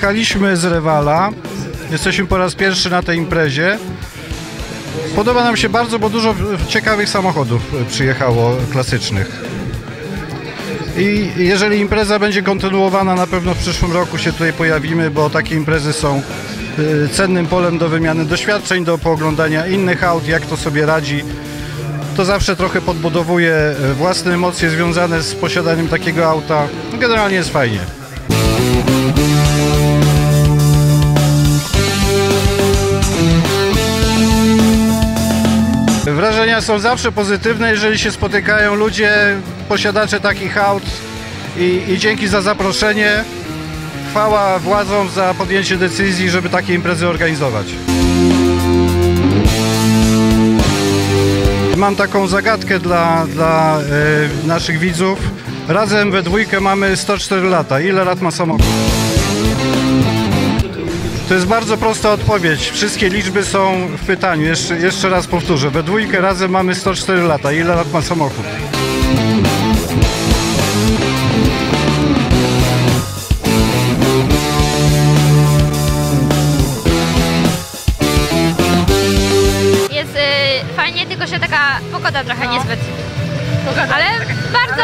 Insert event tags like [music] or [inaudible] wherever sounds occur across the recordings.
Przyjechaliśmy z Rewala. Jesteśmy po raz pierwszy na tej imprezie. Podoba nam się bardzo, bo dużo ciekawych samochodów przyjechało, klasycznych. I jeżeli impreza będzie kontynuowana, na pewno w przyszłym roku się tutaj pojawimy, bo takie imprezy są y, cennym polem do wymiany doświadczeń, do pooglądania innych aut, jak to sobie radzi. To zawsze trochę podbudowuje własne emocje związane z posiadaniem takiego auta. No, Generalnie jest fajnie. Wrażenia są zawsze pozytywne, jeżeli się spotykają ludzie, posiadacze takich aut i, i dzięki za zaproszenie. Chwała władzom za podjęcie decyzji, żeby takie imprezy organizować. Mam taką zagadkę dla, dla e, naszych widzów. Razem we dwójkę mamy 104 lata. Ile lat ma samochód? To jest bardzo prosta odpowiedź. Wszystkie liczby są w pytaniu. Jeszcze, jeszcze raz powtórzę. We dwójkę razem mamy 104 lata. Ile lat ma samochód? Jest y, fajnie, tylko że taka pogoda trochę niezbyt. Ale bardzo,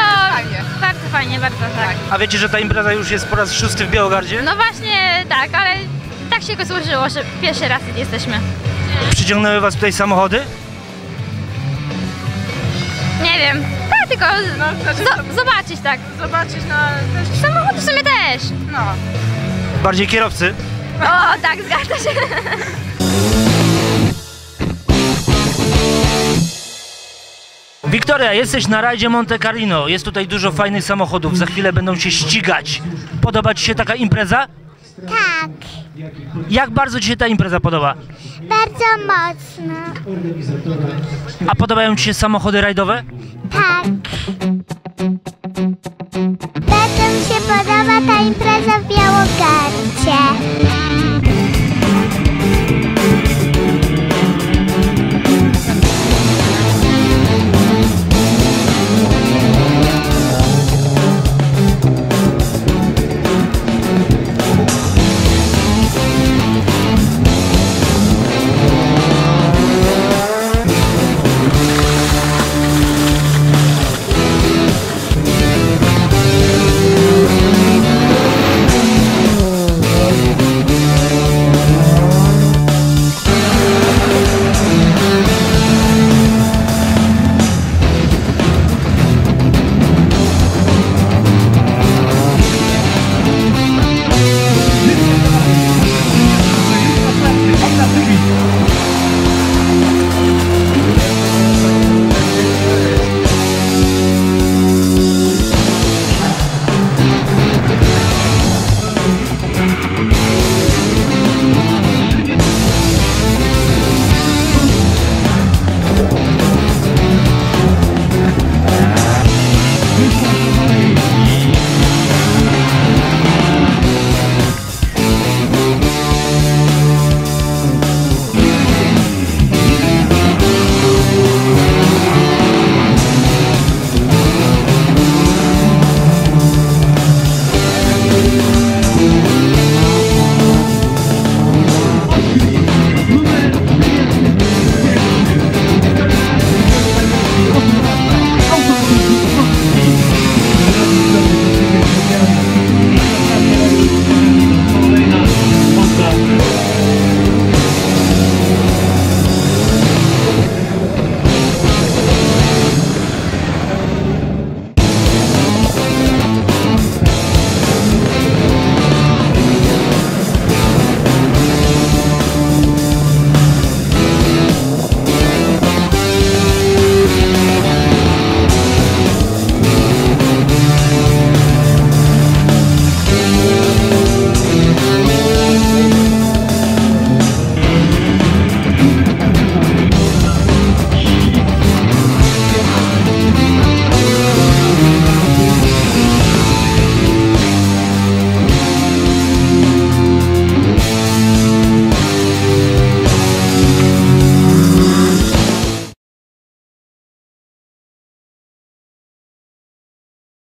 bardzo fajnie, bardzo tak. A wiecie, że ta impreza już jest po raz szósty w Białogardzie? No właśnie tak, ale tak się go złożyło, że pierwszy raz jesteśmy. Przyciągnęły was tutaj samochody? Nie wiem, tak, tylko znaczy- zo- zobaczyć tak. zobaczyć na też, Samochód w sumie też. no. Bardziej kierowcy? O, tak, zgadza się. [laughs] Wiktoria, jesteś na rajdzie Monte Carlo. Jest tutaj dużo fajnych samochodów. Za chwilę będą się ścigać. Podoba ci się taka impreza? Tak, Jak bardzo ci się ta impreza podoba? bardzo mocno. A podobają ci się samochody rajdowe? Tak. Bardzo mi się podoba ta impreza w Białogardzie.